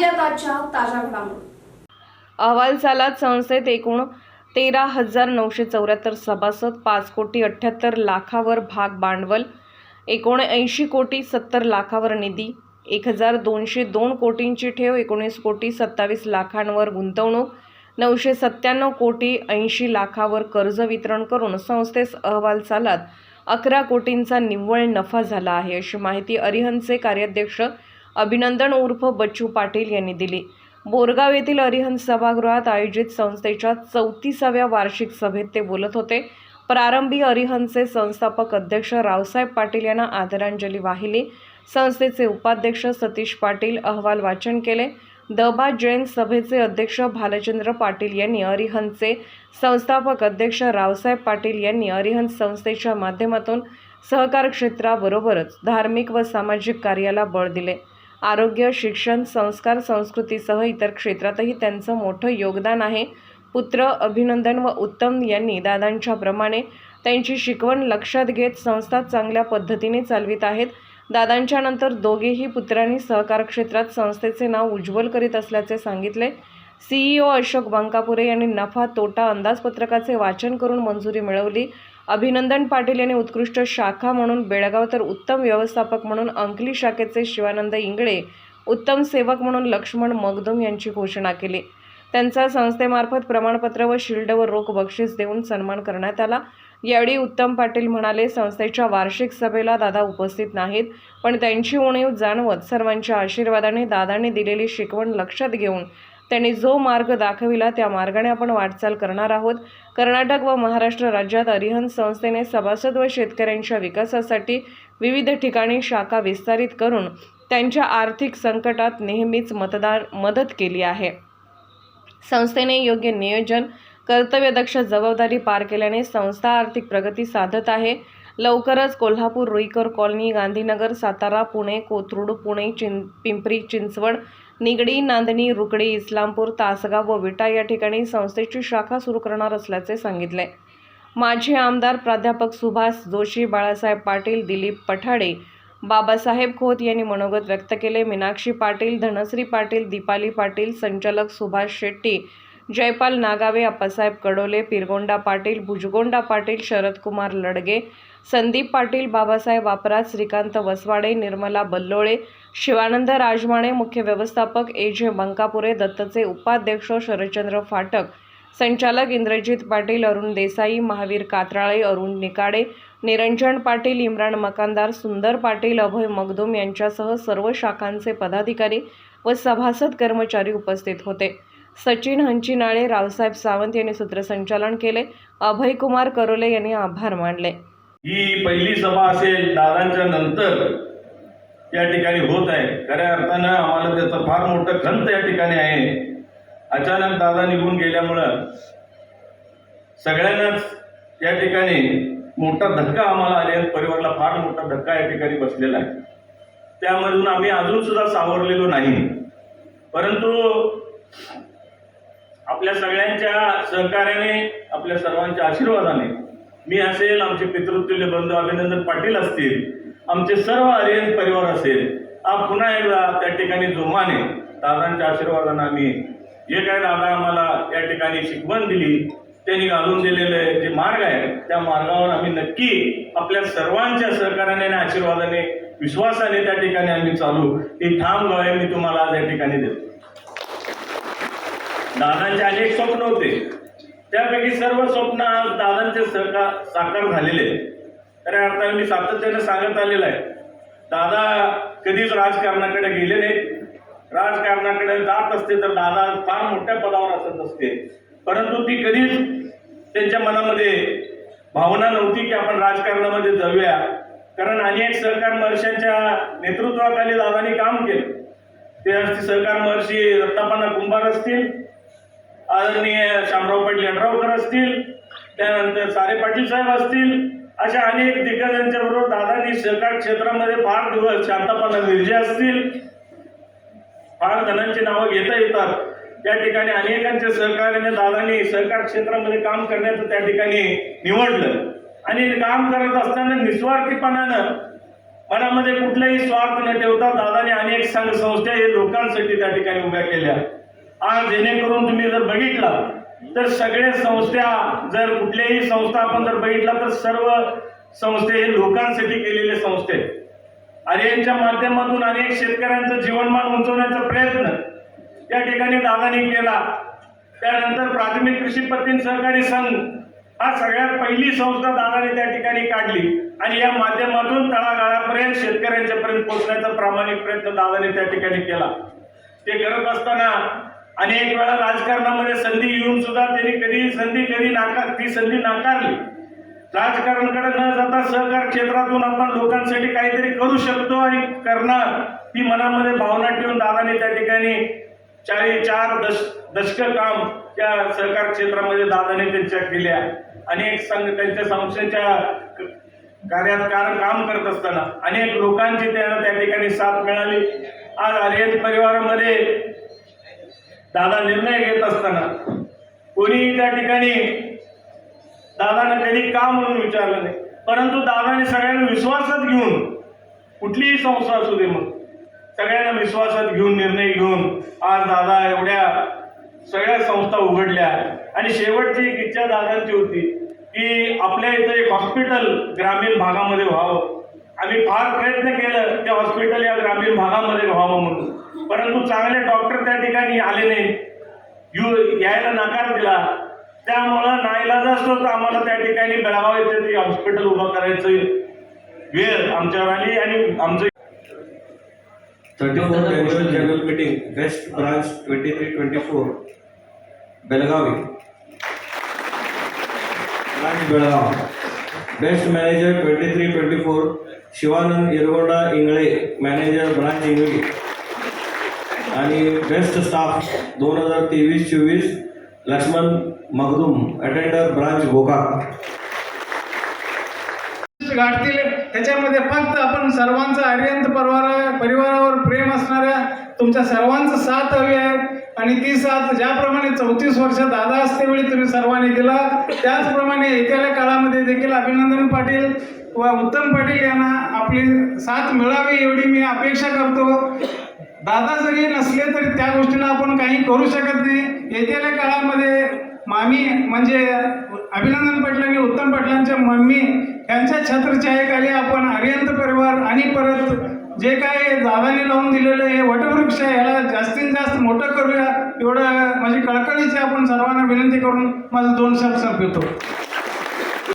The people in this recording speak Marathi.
पाहूयात आजच्या ताज्या घडामोडी. अहवाल सालात संस्थेत एकूण तेरा हजार नऊशे चौऱ्याहत्तर सभासद पाच कोटी अठ्ठ्याहत्तर लाखावर भाग भांडवल एकोणऐंशी कोटी सत्तर लाखावर निधी एक हजार दोनशे दोन कोटींची ठेव एकोणीस कोटी सत्तावीस लाखांवर गुंतवणूक नऊशे सत्त्याण्णव कोटी ऐंशी लाखावर कर्ज वितरण करून संस्थेस अहवाल सालात अकरा कोटींचा निव्वळ नफा झाला आहे अशी माहिती अरिहंतचे कार्याध्यक्ष अभिनंदन उर्फ बच्चू पाटील यांनी दिली. बोरगाव येथील अरिहंत सभागृहात आयोजित संस्थेच्या चौतीसाव्या वार्षिक सभेत ते बोलत होते. प्रारंभी अरिहंतचे संस्थापक अध्यक्ष रावसाहेब पाटील यांना आदरांजली वाहिली. संस्थेचे उपाध्यक्ष सतीश पाटील अहवाल वाचन केले. दबा जैन सभेचे अध्यक्ष भालचंद्र पाटील यांनी अरिहंतचे संस्थापक अध्यक्ष रावसाहेब पाटील यांनी अरिहंत संस्थेच्या माध्यमातून सहकार क्षेत्राबरोबरच धार्मिक व सामाजिक कार्याला बळ दिले. आरोग्य शिक्षण संस्कार संस्कृतीसह इतर क्षेत्रातही त्यांचं मोठं योगदान आहे. पुत्र अभिनंदन व उत्तम यांनी दादांच्या प्रमाणे त्यांची शिकवण लक्षात घेत संस्था चांगल्या पद्धतीने चालवित आहेत. दादांच्या नंतर दोघेही पुत्रांनी सहकार क्षेत्रात संस्थेचे नाव उज्ज्वल करीत असल्याचे सांगितले. सीईओ अशोक बंकापुरे यांनी नफा तोटा अंदाजपत्रकाचे वाचन करून मंजुरी मिळवली. अभिनंदन पाटील यांनी उत्कृष्ट शाखा म्हणून बेळगाव तर उत्तम व्यवस्थापक म्हणून अंकली शाखेचे शिवानंद इंगळे उत्तम सेवक म्हणून लक्ष्मण मगदुम यांची घोषणा केली. त्यांचा संस्थेमार्फत प्रमाणपत्र व शिल्ड व रोख बक्षीस देऊन सन्मान करण्यात आला. यावेळी उत्तम पाटील म्हणाले संस्थेच्या वार्षिक सभेला दादा उपस्थित नाहीत पण त्यांची उणीव जाणवत सर्वांच्या आशीर्वादाने दादांनी दिलेली शिकवण लक्षात घेऊन त्यांनी जो मार्ग दाखविला त्या मार्गाने आपण वाटचाल करणार आहोत. कर्नाटक व महाराष्ट्र राज्यात अरिहंत संस्थेने सभासद व शेतकऱ्यांच्या विकासासाठी विविध ठिकाणी शाखा विस्तारित करून त्यांच्या आर्थिक संकटात नेहमीच मतदार मदत केली आहे. संस्थेने योग्य नियोजन कर्तव्यदक्ष जबाबदारी पार केल्याने संस्था आर्थिक प्रगती साधत आहे. लवकरच कोल्हापूर रुईकर कॉलनी गांधीनगर सातारा पुणे कोथरूड पुणे चिं पिंपरी चिंचवड निगडी नांदणी रुकडी इस्लामपूर तासगाव व विटा या ठिकाणी संस्थेची शाखा सुरू करणार असल्याचे सांगितले. माजी आमदार प्राध्यापक सुभाष जोशी बाळासाहेब पाटील दिलीप पठाडे बाबासाहेब खोत यांनी मनोगत व्यक्त केले. मीनाक्षी पाटील धनश्री पाटील दीपाली पाटील संचालक सुभाष शेट्टी जयपाल नागावे अप्पासाहेब कडोले पिरगोंडा पाटील भुजगोंडा पाटील शरदकुमार लडगे संदीप पाटील बाबासाहेब वापरात श्रीकांत वसवाडे निर्मला बल्लोळे शिवानंद राजमाणे मुख्य व्यवस्थापक ए जे बंकापुरे दत्तचे उपाध्यक्ष शरदचंद्र फाटक संचालक इंद्रजित पाटील अरुण देसाई महावीर कात्राळे अरुण निकाडे निरंजन पाटील इम्रान मकानदार सुंदर पाटील अभय मगदूम यांच्यासह सर्व शाखांचे पदाधिकारी व सभासद कर्मचारी उपस्थित होते. सचिन हंचिनाळे रावसाहेब सावंत यांनी सूत्रसंचालन केले. अभयकुमार करोले यांनी आभार मानले. ही पहिली सभा असेल दादांच्या नंतर या ठिकाणी होत आहे. खऱ्या अर्थानं आम्हाला त्याचं फार मोठं खंत या ठिकाणी आहे. अचानक दादा निघून गेल्यामुळं सगळ्यांनाच या ठिकाणी मोठा धक्का आम्हाला आले परिवाराला फार मोठा धक्का या ठिकाणी बसलेला आहे. त्यामधून आम्ही अजून सुद्धा सावरलेलो नाही. परंतु आपल्या सगळ्यांच्या सहकार्याने आपल्या सर्वांच्या आशीर्वादाने मी असेल आमचे पितृत्वले बंधू अभिनंदन पाटील असतील आमचे सर्व आर्यन परिवार असेल हा पुन्हा एकदा त्या ठिकाणी जोमाने दादांच्या आशीर्वादाने आम्ही जे काय दादा आम्हाला या ठिकाणी शिकवण दिली त्यांनी घालून दिलेले जे मार्ग आहे त्या मार्गावर आम्ही नक्की आपल्या सर्वांच्या सहकार्याने आणि आशीर्वादाने विश्वासाने त्या ठिकाणी आम्ही चालू. ही ठाम गवाही मी तुम्हाला आज या ठिकाणी देतो. दादांचे अनेक स्वप्न होते. त्यापैकी सर्व स्वप्न आज दादांचे सहकार साकार झालेले खऱ्या अर्थाने मी सातत्याने सांगत आलेलं आहे. दादा कधीच राजकारणाकडे गेले नाहीत. राजकारणाकडे जात असते तर दादा फार मोठ्या पदावर असत असते. परंतु ती कधीच त्यांच्या मनामध्ये भावना नव्हती की आपण राजकारणामध्ये जाऊया. कारण अनेक सहकार महर्षांच्या नेतृत्वाखाली दादांनी काम केलं. ते असतील सहकार महर्षी रत्नापन्ना कुंभार असतील आदरणीय शामराव पाटील यड्रावकर असतील त्यानंतर सारे पाटील साहेब असतील अशा अनेक दिग्गजांच्या बरोबर दादांनी सहकार क्षेत्रामध्ये फार दिवस शांतापन्ना विजय असतील. फार जणांची नावं घेता येतात. त्या ठिकाणी अनेकांच्या सहकार्याने दादांनी सहकार क्षेत्रामध्ये काम करण्याचं त्या ठिकाणी निवडलं. आणि काम करत असताना निस्वार्थीपणानं मनामध्ये कुठलाही स्वार्थ न ठेवता दादाने अनेक संघ संस्था हे लोकांसाठी त्या ठिकाणी उभ्या केल्या. आज जेणेकरून तुम्ही जर बघितलं तर सगळे संस्था जर कुठल्याही संस्था आपण जर बघितला तर सर्व संस्थे हे लोकांसाठी केलेले संस्थे आर्यांच्या आणि माध्यमातून अनेक शेतकऱ्यांचं जीवनमान उंचवण्याचा प्रयत्न त्या ठिकाणी दादानी केला. त्यानंतर प्राथमिक कृषी पत्तीन सहकारी संघ हा सगळ्यात पहिली संस्था दादाने त्या ठिकाणी काढली. आणि या माध्यमातून तळागाळापर्यंत शेतकऱ्यांच्या पर्यंत पोहोचण्याचा प्रामाणिक प्रयत्न दादाने त्या ठिकाणी केला. ते करत असताना अनेक वेळा राजकारणामध्ये संधी येऊन सुद्धा त्यांनी कधी संधी कधी नाकार ती संधी नाकारली. राजकारणाकडे न जाता सहकार क्षेत्रातून आपण लोकांसाठी काहीतरी करू शकतो आणि करणार ती मनामध्ये भावना ठेवून दादाने त्या ठिकाणी चाळी चार दश दशक काम त्या सहकार क्षेत्रामध्ये दादाने त्यांच्या केल्या. अनेक संघ त्यांच्या संस्थेच्या कार्यात कारण काम करत असताना अनेक लोकांची त्यांना त्या ठिकाणी साथ मिळाली. आज आर्यन परिवारामध्ये दादा निर्णय घेत असताना कोणीही त्या ठिकाणी दादानं कधी का म्हणून विचारलं नाही. परंतु दादाने सगळ्यांना विश्वासात घेऊन कुठलीही संस्था असू दे मग सगळ्यांना विश्वासात घेऊन निर्णय घेऊन आज दादा एवढ्या सगळ्या संस्था उघडल्या. आणि शेवटची एक इच्छा दादांची होती की आपल्या इथं एक हॉस्पिटल ग्रामीण भागामध्ये व्हावं. आम्ही फार प्रयत्न केलं ते हॉस्पिटल या ग्रामीण भागामध्ये व्हावं म्हणून. परंतु चांगले डॉक्टर त्या ठिकाणी आले नाही यू यायला नकार दिला त्यामुळं नाईलाज असतो तर आम्हाला त्या ठिकाणी बेळगाव येथे ते हॉस्पिटल उभं करायचं वेळ आमच्यावर आली आणि आमचं thirty fourth annual general meeting, West Branch twenty-three twenty-four, Belgavi. Branch Belgaum. Best Manager twenty-three twenty-four, Shivanand Irgonda Ingale manager branch Ingali आणि बेस्ट स्टाफ दोन हजार तेवीस चोवीस लक्ष्मण मगदुम अटेंडर ब्रांच गोकाक गाठतील त्याच्यामध्ये फक्त आपण सर्वांचं अर्यंत परिवार परिवारावर प्रेम असणाऱ्या तुमच्या सर्वांचं साथ हवी आहे. आणि ती साथ ज्याप्रमाणे चौतीस वर्ष दादा असतेवेळी तुम्ही सर्वांनी दिला त्याचप्रमाणे येत्याल्या काळामध्ये देखील अभिनंदन पाटील व उत्तम पाटील यांना आपली साथ मिळावी एवढी मी अपेक्षा करतो. दादा जरी नसले तरी त्या गोष्टीला आपण काही करू शकत नाही. येत्याल्या काळामध्ये मामी म्हणजे अभिनंदन पाटील आणि उत्तम पाटलांच्या मम्मी यांच्या छत्रछायेखाली आपण अरिहंत परिवार आणि परत जे काय दादाने लावून दिलेलं हे वटवृक्ष आहे याला जास्तीत जास्त मोठं करूया. एवढं माझी कळकळीची आपण सर्वांना विनंती करून माझं दोन शब्द संपवतो.